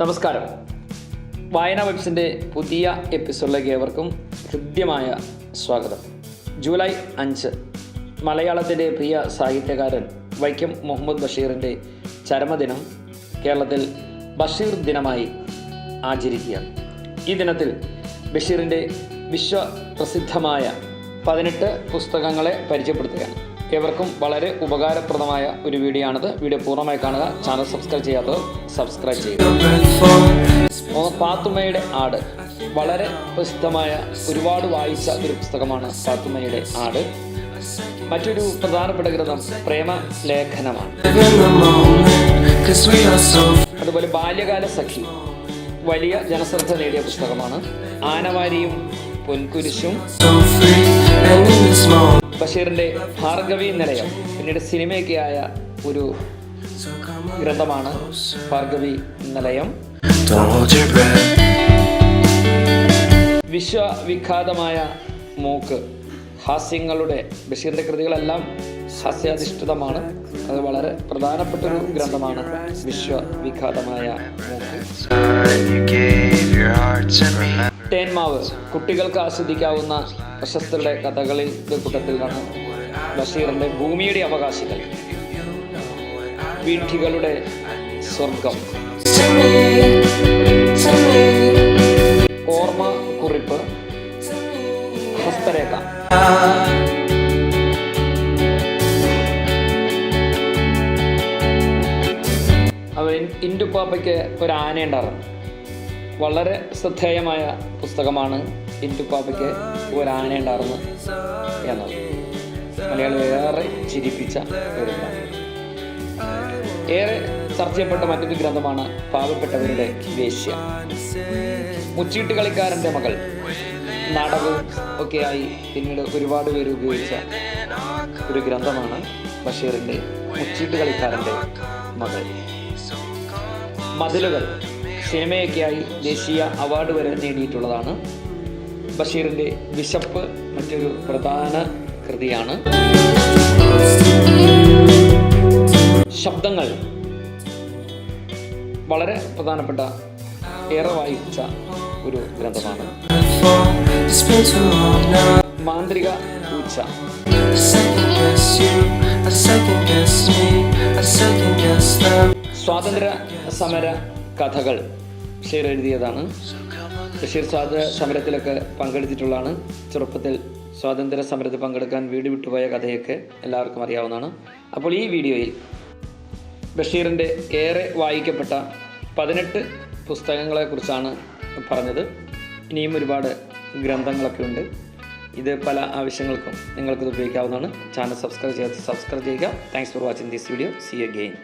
നമസ്കാരം. വായന വെബ്സിന്റെ പുതിയ എപ്പിസോഡിലേക്ക് ഏവർക്കും ഹൃദ്യമായ സ്വാഗതം. ജൂലൈ അഞ്ച്. മലയാളത്തിന്റെ പ്രിയ സാഹിത്യകാരൻ വൈക്കം മുഹമ്മദ് ബഷീറിന്റെ ചരമദിനം കേരളത്തിൽ ബഷീർ ദിനമായി ആചരിക്കുകയാണ്. ഈ ദിനത്തിൽ ബഷീറിന്റെ വിശ്വപ്രസിദ്ധമായ പതിനെട്ട് പുസ്തകങ്ങളെ പരിചയപ്പെടുത്തുകയാണ്. ഏവർക്കും വളരെ ഉപകാരപ്രദമായ ഒരു വീഡിയോ ആണിത്. വീഡിയോ പൂർണമായി കാണുക. ചാനൽ സബ്സ്ക്രൈബ് ചെയ്യാത്തവർ സബ്സ്ക്രൈബ് ചെയ്യുക. പാത്തുമ്മയുടെ ആട്. വളരെ പ്രസിദ്ധമായ ഒരുപാട് വായിച്ച ഒരു പുസ്തകമാണ് പാത്തുമ്മയുടെ ആട്. മറ്റൊരു പ്രധാനപ്പെട്ട ഗ്രന്ഥം പ്രേമ ലേഖനമാണ്. അതുപോലെ ബാല്യകാല സഖി. വലിയ ജനശ്രദ്ധ നേടിയ പുസ്തകമാണ്. ആനവാരിയും പൊൻകുരിശും ബഷീറിന്റെ ഭാർഗവി നിലയം. പിന്നീട് സിനിമയൊക്കെ ആയ ഒരു ഗ്രന്ഥമാണ് ഭാർഗവി നിലയം. വിശ്വവിഖ്യാതമായ മൂക്ക്. ഹാസ്യങ്ങളുടെ ബഷീറിന്റെ കൃതികളെല്ലാം ഹാസ്യാധിഷ്ഠിതമാണ്. അത് വളരെ പ്രധാനപ്പെട്ട ഒരു ഗ്രന്ഥമാണ് വിശ്വവിഖ്യാതമായ മൂക്ക്. തേന്മാവ് കുട്ടികൾക്ക് ആസ്വദിക്കാവുന്ന പ്രശസ്തരുടെ കഥകളിൽ കൂട്ടത്തിലാണ് ബഷീറിന്റെ ഭൂമിയുടെ അവകാശികൾ വീഠികളുടെ സ്വർഗം. ഓർമ്മ കുറിപ്പ് ഹസ്തരേഖ. അവ ഇൻഡുപ്പാപ്പയ്ക്ക് ഒരു ആന ഉണ്ടായിരുന്നു വളരെ ശ്രദ്ധേയമായ പുസ്തകമാണ് ഇൻഡുപ്പാപ്പയ്ക്ക് ഒരു ആന ഉണ്ടായിരുന്നു എന്നത്. മലയാളം ഏറെ ചിരിപ്പിച്ച ഒരു ഏറെ ചർച്ച ചെയ്യപ്പെട്ട മറ്റൊരു ഗ്രന്ഥമാണ് പാവപ്പെട്ടവരുടെ വേശ്യ. മുച്ചീട്ട് കളിക്കാരന്റെ മകൾ. നാടകവും ഒക്കെയായി പിന്നീട് ഒരുപാട് പേര് ഉപയോഗിച്ച ഒരു ഗ്രന്ഥമാണ് ബഷീറിന്റെ മുച്ചീട്ട് കളിക്കാരന്റെ മകൾ. മതിലുകൾ. സിനിമയൊക്കെയായി ദേശീയ അവാർഡ് വരെ നേടിയിട്ടുള്ളതാണ് ബഷീറിന്റെ വിശപ്പ് മറ്റൊരു പ്രധാന കൃതിയാണ് ശബ്ദങ്ങൾ വളരെ പ്രധാനപ്പെട്ട ഏറെ വായിച്ച ഒരു ഗ്രന്ഥമാണ്. മാന്ത്രിക them. സ്വാതന്ത്ര്യ സമര കഥകൾ ബഷീർ എഴുതിയതാണ് ബഷീർ സ്വാതന്ത്ര്യ സമരത്തിലൊക്കെ പങ്കെടുത്തിട്ടുള്ളതാണ്. ചെറുപ്പത്തിൽ സ്വാതന്ത്ര്യ സമരത്തിൽ പങ്കെടുക്കാൻ വീട് വിട്ടുപോയ കഥയൊക്കെ എല്ലാവർക്കും അറിയാവുന്നതാണ്. അപ്പോൾ ഈ വീഡിയോയിൽ ബഷീറിന്റെ ഏറെ വായിക്കപ്പെട്ട പതിനെട്ട് പുസ്തകങ്ങളെക്കുറിച്ചാണ് പറഞ്ഞത്. ഇനിയും ഒരുപാട് ഗ്രന്ഥങ്ങളൊക്കെ ഉണ്ട്. ഇത് പല ആവശ്യങ്ങൾക്കും നിങ്ങൾക്കിത് ഉപയോഗിക്കാവുന്നതാണ്. ചാനൽ സബ്സ്ക്രൈബ് ചെയ്യാത്ത സബ്സ്ക്രൈബ് ചെയ്യുക. Thanks for watching this video see again